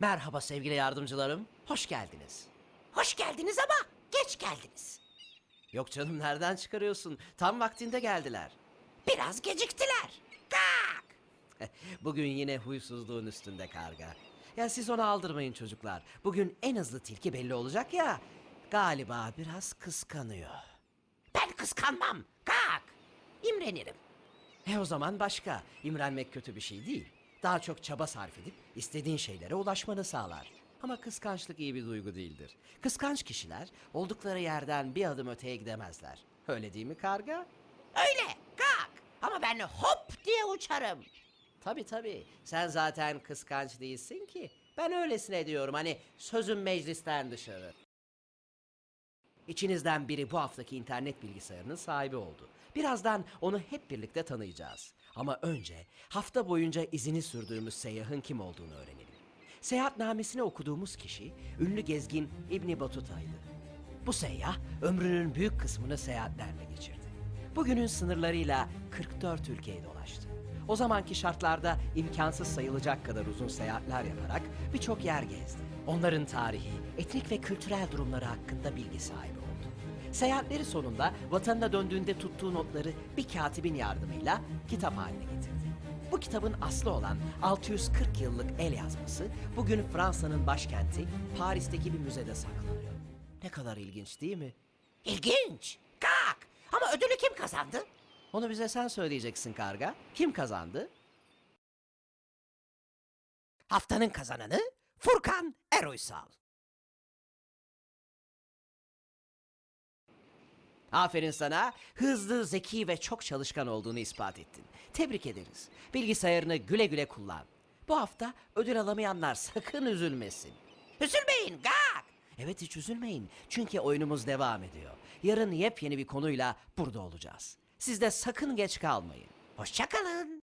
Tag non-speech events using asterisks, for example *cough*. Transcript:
Merhaba sevgili yardımcılarım. Hoş geldiniz. Hoş geldiniz ama geç geldiniz. Yok canım nereden çıkarıyorsun? Tam vaktinde geldiler. Biraz geciktiler. Kalk. *laughs* Bugün yine huysuzluğun üstünde karga. Ya siz onu aldırmayın çocuklar. Bugün en hızlı tilki belli olacak ya. Galiba biraz kıskanıyor. Ben kıskanmam. Kalk. İmrenirim. E o zaman başka. İmrenmek kötü bir şey değil. Daha çok çaba sarf edip istediğin şeylere ulaşmanı sağlar. Ama kıskançlık iyi bir duygu değildir. Kıskanç kişiler oldukları yerden bir adım öteye gidemezler. Öyle değil mi karga? Öyle. Kalk. Ama ben hop diye uçarım. Tabii tabii. Sen zaten kıskanç değilsin ki. Ben öylesine diyorum hani sözüm meclisten dışarı. İçinizden biri bu haftaki internet bilgisayarının sahibi oldu. Birazdan onu hep birlikte tanıyacağız. Ama önce hafta boyunca izini sürdüğümüz seyyahın kim olduğunu öğrenelim. Seyahatnamesini okuduğumuz kişi ünlü gezgin İbni Batuta'ydı. Bu seyyah ömrünün büyük kısmını seyahatlerle geçirdi. Bugünün sınırlarıyla 44 ülkeyi dolaştı. O zamanki şartlarda imkansız sayılacak kadar uzun seyahatler yaparak birçok yer gezdi. Onların tarihi, etnik ve kültürel durumları hakkında bilgi sahibi oldu. Seyahatleri sonunda vatanına döndüğünde tuttuğu notları bir katibin yardımıyla kitap haline getirdi. Bu kitabın aslı olan 640 yıllık el yazması bugün Fransa'nın başkenti Paris'teki bir müzede saklanıyor. Ne kadar ilginç değil mi? İlginç. Kalk. Ama ödülü kim kazandı? Onu bize sen söyleyeceksin karga. Kim kazandı? Haftanın kazananı Furkan Eroysal. Aferin sana. Hızlı, zeki ve çok çalışkan olduğunu ispat ettin. Tebrik ederiz. Bilgisayarını güle güle kullan. Bu hafta ödül alamayanlar sakın üzülmesin. Üzülmeyin. Kalk. Evet hiç üzülmeyin. Çünkü oyunumuz devam ediyor. Yarın yepyeni bir konuyla burada olacağız. Siz de sakın geç kalmayın. Hoşçakalın.